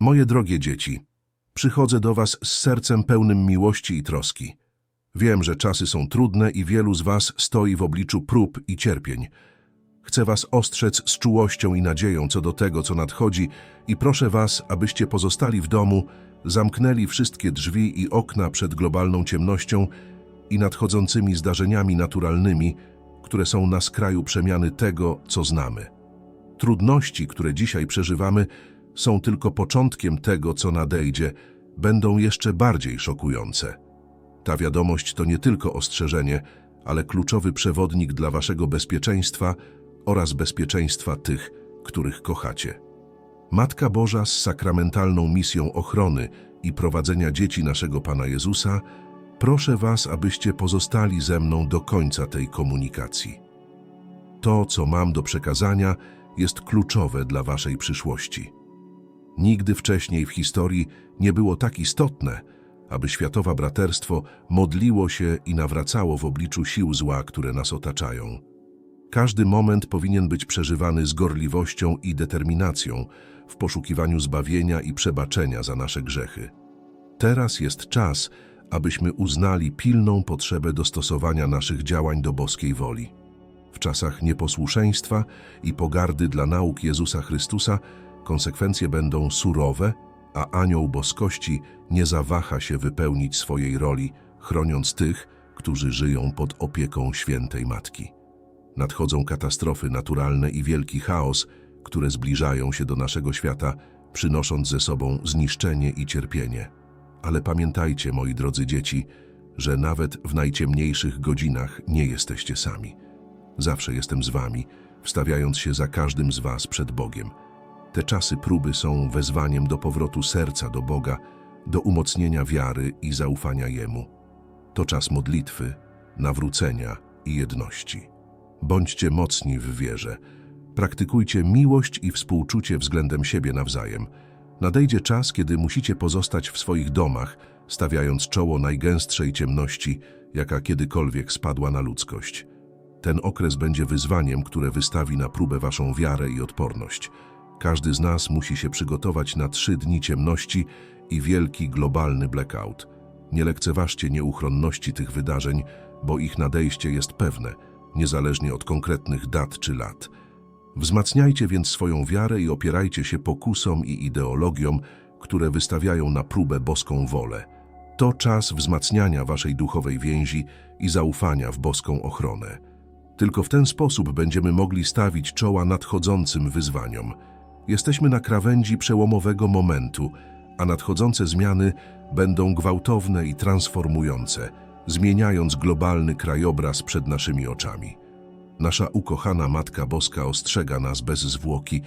Moje drogie dzieci, przychodzę do was z sercem pełnym miłości i troski. Wiem, że czasy są trudne i wielu z was stoi w obliczu prób i cierpień. Chcę was ostrzec z czułością i nadzieją co do tego, co nadchodzi i proszę was, abyście pozostali w domu, zamknęli wszystkie drzwi i okna przed globalną ciemnością i nadchodzącymi zdarzeniami naturalnymi, które są na skraju przemiany tego, co znamy. Trudności, które dzisiaj przeżywamy, są tylko początkiem tego, co nadejdzie, będą jeszcze bardziej szokujące. Ta wiadomość to nie tylko ostrzeżenie, ale kluczowy przewodnik dla waszego bezpieczeństwa oraz bezpieczeństwa tych, których kochacie. Matka Boża z sakramentalną misją ochrony i prowadzenia dzieci naszego Pana Jezusa, proszę was, abyście pozostali ze mną do końca tej komunikacji. To, co mam do przekazania, jest kluczowe dla waszej przyszłości. Nigdy wcześniej w historii nie było tak istotne, aby światowe braterstwo modliło się i nawracało w obliczu sił zła, które nas otaczają. Każdy moment powinien być przeżywany z gorliwością i determinacją w poszukiwaniu zbawienia i przebaczenia za nasze grzechy. Teraz jest czas, abyśmy uznali pilną potrzebę dostosowania naszych działań do boskiej woli. W czasach nieposłuszeństwa i pogardy dla nauk Jezusa Chrystusa konsekwencje będą surowe, a anioł boskości nie zawaha się wypełnić swojej roli, chroniąc tych, którzy żyją pod opieką świętej Matki. Nadchodzą katastrofy naturalne i wielki chaos, które zbliżają się do naszego świata, przynosząc ze sobą zniszczenie i cierpienie. Ale pamiętajcie, moi drodzy dzieci, że nawet w najciemniejszych godzinach nie jesteście sami. Zawsze jestem z wami, wstawiając się za każdym z was przed Bogiem. Te czasy próby są wezwaniem do powrotu serca do Boga, do umocnienia wiary i zaufania Jemu. To czas modlitwy, nawrócenia i jedności. Bądźcie mocni w wierze. Praktykujcie miłość i współczucie względem siebie nawzajem. Nadejdzie czas, kiedy musicie pozostać w swoich domach, stawiając czoło najgęstszej ciemności, jaka kiedykolwiek spadła na ludzkość. Ten okres będzie wyzwaniem, które wystawi na próbę waszą wiarę i odporność. Każdy z nas musi się przygotować na trzy dni ciemności i wielki globalny blackout. Nie lekceważcie nieuchronności tych wydarzeń, bo ich nadejście jest pewne, niezależnie od konkretnych dat czy lat. Wzmacniajcie więc swoją wiarę i opierajcie się pokusom i ideologiom, które wystawiają na próbę boską wolę. To czas wzmacniania waszej duchowej więzi i zaufania w boską ochronę. Tylko w ten sposób będziemy mogli stawić czoła nadchodzącym wyzwaniom. Jesteśmy na krawędzi przełomowego momentu, a nadchodzące zmiany będą gwałtowne i transformujące, zmieniając globalny krajobraz przed naszymi oczami. Nasza ukochana Matka Boska ostrzega nas bez zwłoki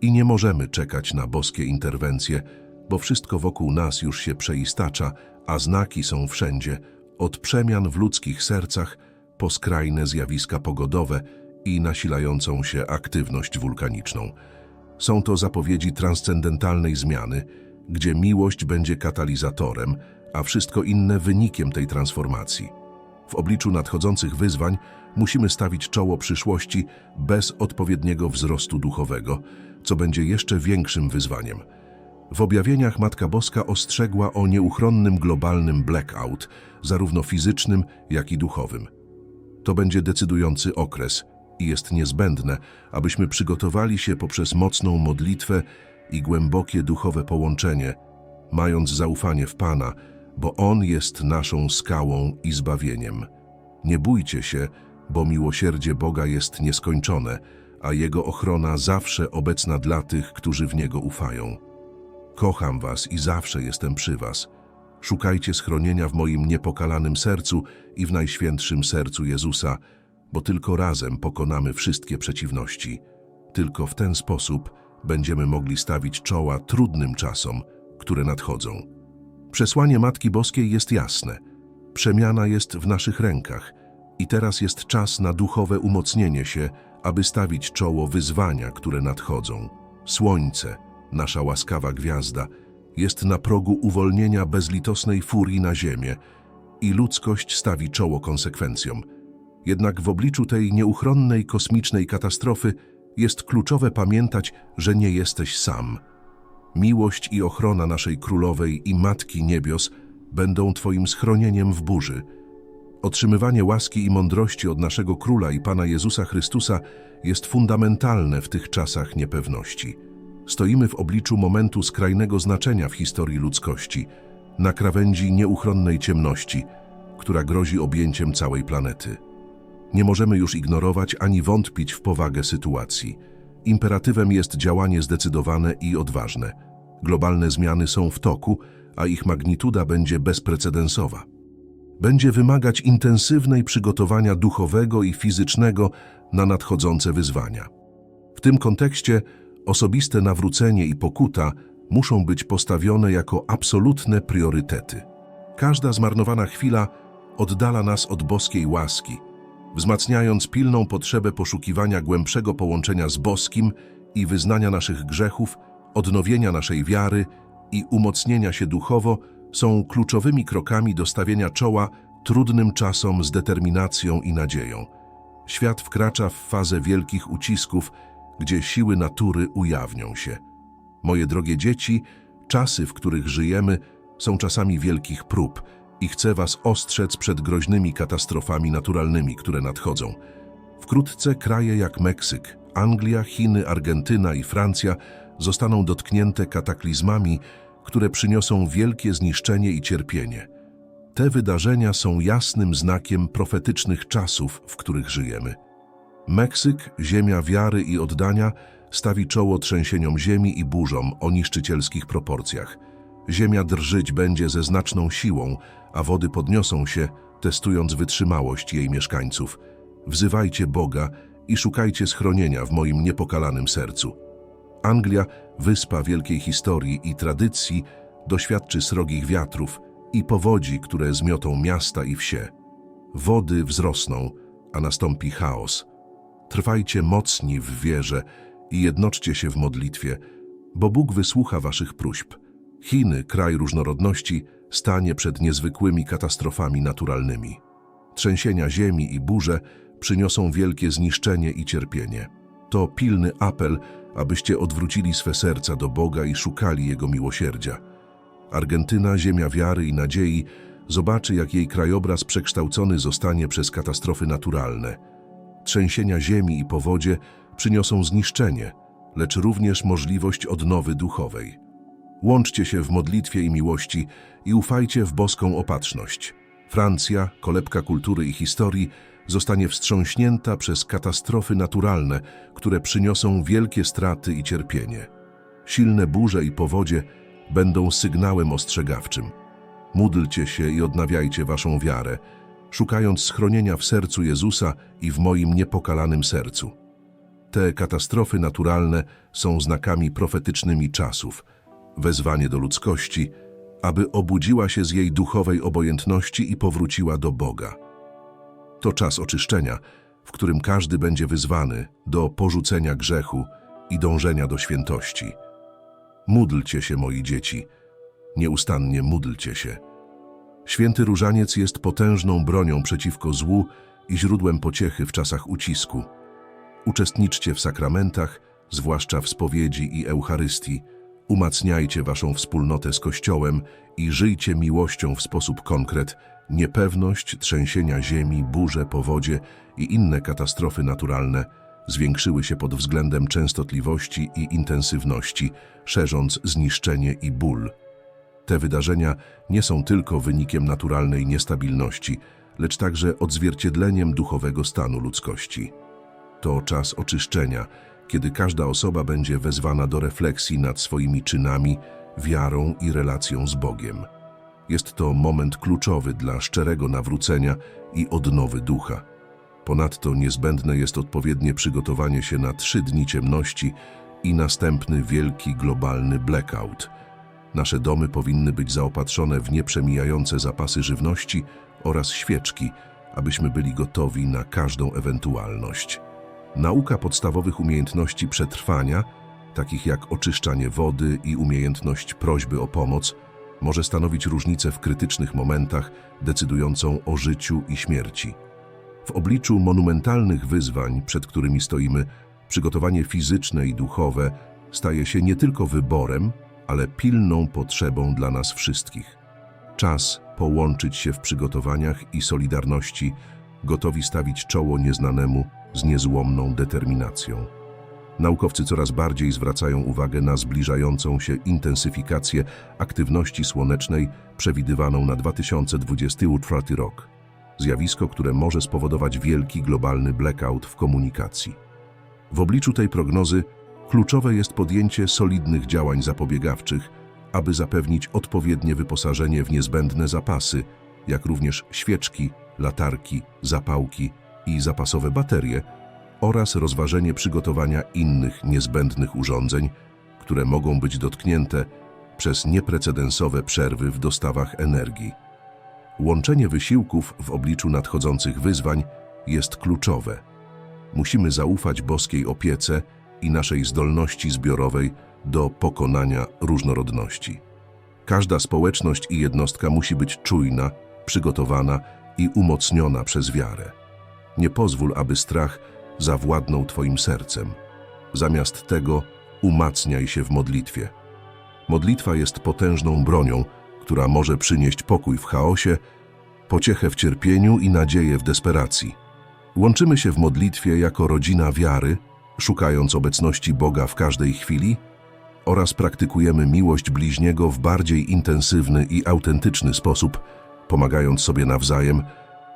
i nie możemy czekać na boskie interwencje, bo wszystko wokół nas już się przeistacza, a znaki są wszędzie, od przemian w ludzkich sercach po skrajne zjawiska pogodowe i nasilającą się aktywność wulkaniczną. Są to zapowiedzi transcendentalnej zmiany, gdzie miłość będzie katalizatorem, a wszystko inne wynikiem tej transformacji. W obliczu nadchodzących wyzwań musimy stawić czoło przyszłości bez odpowiedniego wzrostu duchowego, co będzie jeszcze większym wyzwaniem. W objawieniach Matka Boska ostrzegła o nieuchronnym globalnym blackout, zarówno fizycznym, jak i duchowym. To będzie decydujący okres i jest niezbędne, abyśmy przygotowali się poprzez mocną modlitwę i głębokie duchowe połączenie, mając zaufanie w Pana, bo On jest naszą skałą i zbawieniem. Nie bójcie się, bo miłosierdzie Boga jest nieskończone, a Jego ochrona zawsze obecna dla tych, którzy w Niego ufają. Kocham was i zawsze jestem przy was. Szukajcie schronienia w moim niepokalanym sercu i w najświętszym sercu Jezusa, bo tylko razem pokonamy wszystkie przeciwności. Tylko w ten sposób będziemy mogli stawić czoła trudnym czasom, które nadchodzą. Przesłanie Matki Boskiej jest jasne. Przemiana jest w naszych rękach i teraz jest czas na duchowe umocnienie się, aby stawić czoło wyzwania, które nadchodzą. Słońce, nasza łaskawa gwiazda, jest na progu uwolnienia bezlitosnej furii na ziemię i ludzkość stawi czoło konsekwencjom. Jednak w obliczu tej nieuchronnej kosmicznej katastrofy jest kluczowe pamiętać, że nie jesteś sam. Miłość i ochrona naszej Królowej i Matki Niebios będą Twoim schronieniem w burzy. Otrzymywanie łaski i mądrości od naszego Króla i Pana Jezusa Chrystusa jest fundamentalne w tych czasach niepewności. Stoimy w obliczu momentu skrajnego znaczenia w historii ludzkości, na krawędzi nieuchronnej ciemności, która grozi objęciem całej planety. Nie możemy już ignorować ani wątpić w powagę sytuacji. Imperatywem jest działanie zdecydowane i odważne. Globalne zmiany są w toku, a ich magnituda będzie bezprecedensowa. Będzie wymagać intensywnej przygotowania duchowego i fizycznego na nadchodzące wyzwania. W tym kontekście osobiste nawrócenie i pokuta muszą być postawione jako absolutne priorytety. Każda zmarnowana chwila oddala nas od boskiej łaski, wzmacniając pilną potrzebę poszukiwania głębszego połączenia z boskim i wyznania naszych grzechów, odnowienia naszej wiary i umocnienia się duchowo są kluczowymi krokami do stawienia czoła trudnym czasom z determinacją i nadzieją. Świat wkracza w fazę wielkich ucisków, gdzie siły natury ujawnią się. Moje drogie dzieci, czasy, w których żyjemy, są czasami wielkich prób i chcę Was ostrzec przed groźnymi katastrofami naturalnymi, które nadchodzą. Wkrótce kraje jak Meksyk, Anglia, Chiny, Argentyna i Francja zostaną dotknięte kataklizmami, które przyniosą wielkie zniszczenie i cierpienie. Te wydarzenia są jasnym znakiem profetycznych czasów, w których żyjemy. Meksyk, ziemia wiary i oddania, stawi czoło trzęsieniom ziemi i burzom o niszczycielskich proporcjach. Ziemia drżyć będzie ze znaczną siłą, a wody podniosą się, testując wytrzymałość jej mieszkańców. Wzywajcie Boga i szukajcie schronienia w moim niepokalanym sercu. Anglia, wyspa wielkiej historii i tradycji, doświadczy srogich wiatrów i powodzi, które zmiotą miasta i wsie. Wody wzrosną, a nastąpi chaos. Trwajcie mocni w wierze i jednoczcie się w modlitwie, bo Bóg wysłucha waszych próśb. Chiny, kraj różnorodności, stanie przed niezwykłymi katastrofami naturalnymi. Trzęsienia ziemi i burze przyniosą wielkie zniszczenie i cierpienie. To pilny apel, abyście odwrócili swe serca do Boga i szukali Jego miłosierdzia. Argentyna, ziemia wiary i nadziei, zobaczy, jak jej krajobraz przekształcony zostanie przez katastrofy naturalne. Trzęsienia ziemi i powodzie przyniosą zniszczenie, lecz również możliwość odnowy duchowej. Łączcie się w modlitwie i miłości i ufajcie w boską opatrzność. Francja, kolebka kultury i historii, zostanie wstrząśnięta przez katastrofy naturalne, które przyniosą wielkie straty i cierpienie. Silne burze i powodzie będą sygnałem ostrzegawczym. Módlcie się i odnawiajcie waszą wiarę, szukając schronienia w sercu Jezusa i w moim niepokalanym sercu. Te katastrofy naturalne są znakami profetycznymi czasów, wezwanie do ludzkości, aby obudziła się z jej duchowej obojętności i powróciła do Boga. To czas oczyszczenia, w którym każdy będzie wyzwany do porzucenia grzechu i dążenia do świętości. Módlcie się, moi dzieci, nieustannie módlcie się. Święty Różaniec jest potężną bronią przeciwko złu i źródłem pociechy w czasach ucisku. Uczestniczcie w sakramentach, zwłaszcza w spowiedzi i Eucharystii, umacniajcie waszą wspólnotę z Kościołem i żyjcie miłością w sposób konkret. Niepewność, trzęsienia ziemi, burze, powodzie i inne katastrofy naturalne zwiększyły się pod względem częstotliwości i intensywności, szerząc zniszczenie i ból. Te wydarzenia nie są tylko wynikiem naturalnej niestabilności, lecz także odzwierciedleniem duchowego stanu ludzkości. To czas oczyszczenia, kiedy każda osoba będzie wezwana do refleksji nad swoimi czynami, wiarą i relacją z Bogiem. Jest to moment kluczowy dla szczerego nawrócenia i odnowy ducha. Ponadto niezbędne jest odpowiednie przygotowanie się na trzy dni ciemności i następny wielki globalny blackout. Nasze domy powinny być zaopatrzone w nieprzemijające zapasy żywności oraz świeczki, abyśmy byli gotowi na każdą ewentualność. Nauka podstawowych umiejętności przetrwania, takich jak oczyszczanie wody i umiejętność prośby o pomoc, może stanowić różnicę w krytycznych momentach decydującą o życiu i śmierci. W obliczu monumentalnych wyzwań, przed którymi stoimy, przygotowanie fizyczne i duchowe staje się nie tylko wyborem, ale pilną potrzebą dla nas wszystkich. Czas połączyć się w przygotowaniach i solidarności, gotowi stawić czoło nieznanemu z niezłomną determinacją. Naukowcy coraz bardziej zwracają uwagę na zbliżającą się intensyfikację aktywności słonecznej przewidywaną na 2024 rok. Zjawisko, które może spowodować wielki globalny blackout w komunikacji. W obliczu tej prognozy kluczowe jest podjęcie solidnych działań zapobiegawczych, aby zapewnić odpowiednie wyposażenie w niezbędne zapasy, jak również świeczki, latarki, zapałki i zapasowe baterie oraz rozważenie przygotowania innych niezbędnych urządzeń, które mogą być dotknięte przez nieprecedensowe przerwy w dostawach energii. Łączenie wysiłków w obliczu nadchodzących wyzwań jest kluczowe. Musimy zaufać boskiej opiece i naszej zdolności zbiorowej do pokonania różnorodności. Każda społeczność i jednostka musi być czujna, przygotowana i umocniona przez wiarę. Nie pozwól, aby strach zawładnął Twoim sercem. Zamiast tego umacniaj się w modlitwie. Modlitwa jest potężną bronią, która może przynieść pokój w chaosie, pociechę w cierpieniu i nadzieję w desperacji. Łączymy się w modlitwie jako rodzina wiary, szukając obecności Boga w każdej chwili oraz praktykujemy miłość bliźniego w bardziej intensywny i autentyczny sposób, pomagając sobie nawzajem,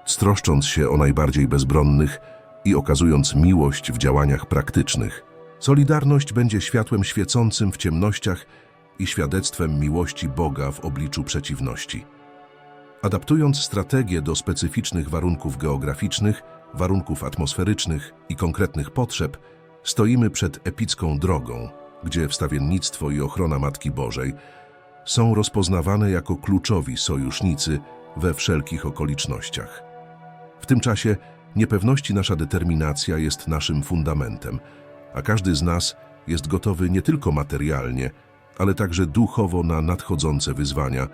stroszcząc się o najbardziej bezbronnych i okazując miłość w działaniach praktycznych. Solidarność będzie światłem świecącym w ciemnościach i świadectwem miłości Boga w obliczu przeciwności. Adaptując strategię do specyficznych warunków geograficznych, warunków atmosferycznych i konkretnych potrzeb, stoimy przed epicką drogą, gdzie wstawiennictwo i ochrona Matki Bożej są rozpoznawane jako kluczowi sojusznicy we wszelkich okolicznościach. W tym czasie niepewności nasza determinacja jest naszym fundamentem, a każdy z nas jest gotowy nie tylko materialnie, ale także duchowo na nadchodzące wyzwania,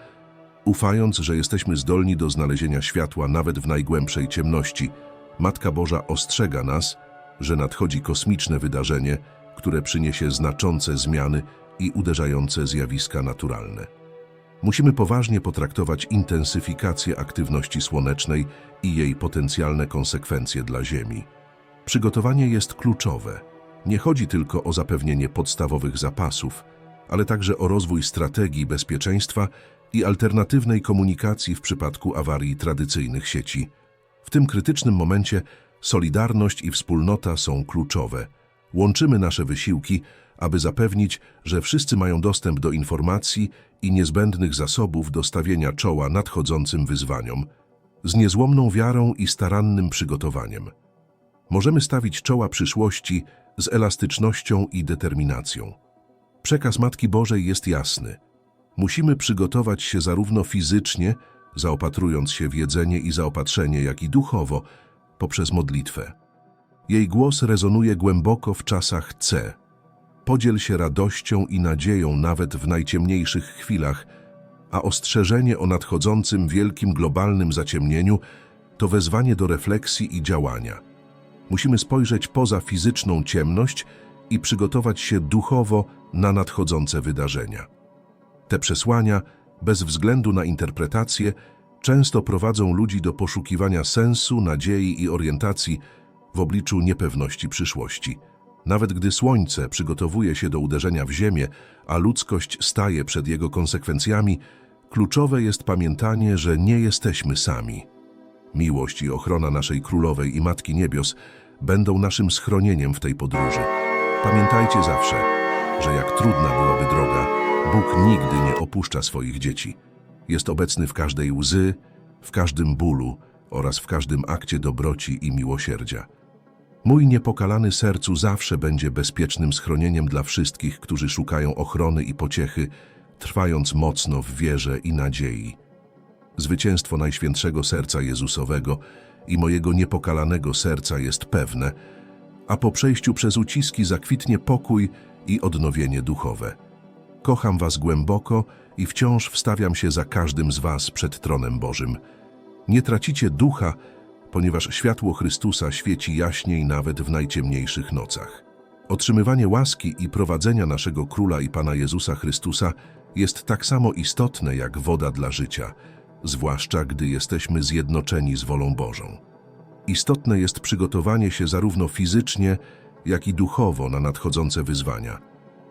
ufając, że jesteśmy zdolni do znalezienia światła nawet w najgłębszej ciemności. Matka Boża ostrzega nas, że nadchodzi kosmiczne wydarzenie, które przyniesie znaczące zmiany i uderzające zjawiska naturalne. Musimy poważnie potraktować intensyfikację aktywności słonecznej i jej potencjalne konsekwencje dla Ziemi. Przygotowanie jest kluczowe. Nie chodzi tylko o zapewnienie podstawowych zapasów, ale także o rozwój strategii bezpieczeństwa i alternatywnej komunikacji w przypadku awarii tradycyjnych sieci. W tym krytycznym momencie solidarność i wspólnota są kluczowe. Łączymy nasze wysiłki, aby zapewnić, że wszyscy mają dostęp do informacji i niezbędnych zasobów do stawienia czoła nadchodzącym wyzwaniom, z niezłomną wiarą i starannym przygotowaniem. Możemy stawić czoła przyszłości z elastycznością i determinacją. Przekaz Matki Bożej jest jasny. Musimy przygotować się zarówno fizycznie, zaopatrując się w jedzenie i zaopatrzenie, jak i duchowo, poprzez modlitwę. Jej głos rezonuje głęboko w czasach C. Podziel się radością i nadzieją nawet w najciemniejszych chwilach, a ostrzeżenie o nadchodzącym wielkim globalnym zaciemnieniu to wezwanie do refleksji i działania. Musimy spojrzeć poza fizyczną ciemność i przygotować się duchowo na nadchodzące wydarzenia. Te przesłania, bez względu na interpretację, często prowadzą ludzi do poszukiwania sensu, nadziei i orientacji w obliczu niepewności przyszłości. Nawet gdy Słońce przygotowuje się do uderzenia w Ziemię, a ludzkość staje przed jego konsekwencjami, kluczowe jest pamiętanie, że nie jesteśmy sami. Miłość i ochrona naszej Królowej i Matki Niebios będą naszym schronieniem w tej podróży. Pamiętajcie zawsze, że jak trudna byłaby droga, Bóg nigdy nie opuszcza swoich dzieci. Jest obecny w każdej łzy, w każdym bólu oraz w każdym akcie dobroci i miłosierdzia. Mój niepokalany sercu zawsze będzie bezpiecznym schronieniem dla wszystkich, którzy szukają ochrony i pociechy, trwając mocno w wierze i nadziei. Zwycięstwo Najświętszego Serca Jezusowego i mojego niepokalanego serca jest pewne, a po przejściu przez uciski zakwitnie pokój i odnowienie duchowe. Kocham Was głęboko i wciąż wstawiam się za każdym z Was przed tronem Bożym. Nie tracicie ducha, ponieważ światło Chrystusa świeci jaśniej nawet w najciemniejszych nocach. Otrzymywanie łaski i prowadzenia naszego Króla i Pana Jezusa Chrystusa jest tak samo istotne jak woda dla życia, zwłaszcza gdy jesteśmy zjednoczeni z wolą Bożą. Istotne jest przygotowanie się zarówno fizycznie, jak i duchowo na nadchodzące wyzwania.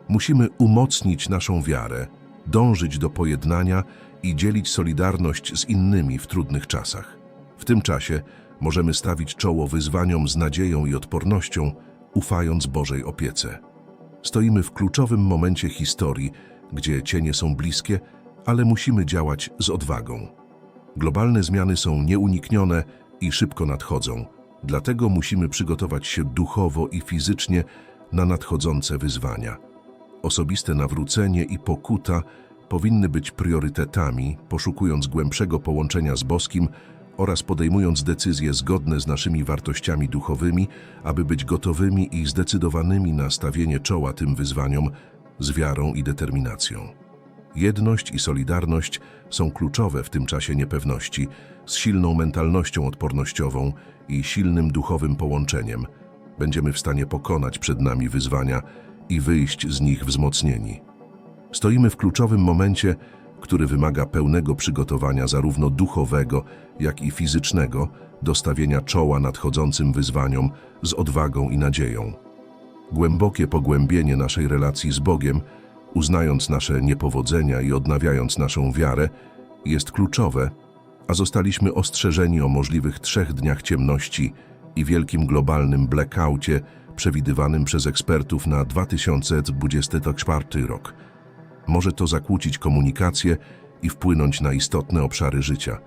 Musimy umocnić naszą wiarę, dążyć do pojednania i dzielić solidarność z innymi w trudnych czasach. W tym czasie możemy stawić czoło wyzwaniom z nadzieją i odpornością, ufając Bożej opiece. Stoimy w kluczowym momencie historii, gdzie cienie są bliskie, ale musimy działać z odwagą. Globalne zmiany są nieuniknione i szybko nadchodzą, dlatego musimy przygotować się duchowo i fizycznie na nadchodzące wyzwania. Osobiste nawrócenie i pokuta powinny być priorytetami, poszukując głębszego połączenia z boskim oraz podejmując decyzje zgodne z naszymi wartościami duchowymi, aby być gotowymi i zdecydowanymi na stawienie czoła tym wyzwaniom z wiarą i determinacją. Jedność i solidarność są kluczowe w tym czasie niepewności, z silną mentalnością odpornościową i silnym duchowym połączeniem. Będziemy w stanie pokonać przed nami wyzwania i wyjść z nich wzmocnieni. Stoimy w kluczowym momencie, który wymaga pełnego przygotowania zarówno duchowego, jak i fizycznego do stawienia czoła nadchodzącym wyzwaniom z odwagą i nadzieją. Głębokie pogłębienie naszej relacji z Bogiem, uznając nasze niepowodzenia i odnawiając naszą wiarę, jest kluczowe, a zostaliśmy ostrzeżeni o możliwych trzech dniach ciemności i wielkim globalnym blackoutie przewidywanym przez ekspertów na 2024 rok. Może to zakłócić komunikację i wpłynąć na istotne obszary życia.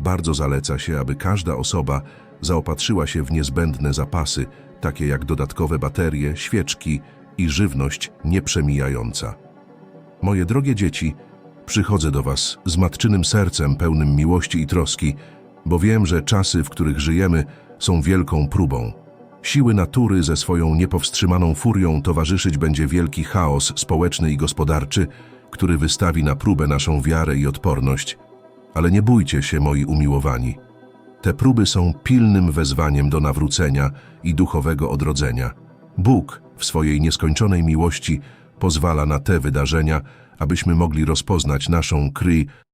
Bardzo zaleca się, aby każda osoba zaopatrzyła się w niezbędne zapasy, takie jak dodatkowe baterie, świeczki i żywność nieprzemijająca. Moje drogie dzieci, przychodzę do Was z matczynym sercem pełnym miłości i troski, bo wiem, że czasy, w których żyjemy, są wielką próbą. Siły natury ze swoją niepowstrzymaną furią towarzyszyć będzie wielki chaos społeczny i gospodarczy, który wystawi na próbę naszą wiarę i odporność. Ale nie bójcie się, moi umiłowani. Te próby są pilnym wezwaniem do nawrócenia i duchowego odrodzenia. Bóg w swojej nieskończonej miłości pozwala na te wydarzenia, abyśmy mogli rozpoznać naszą kryj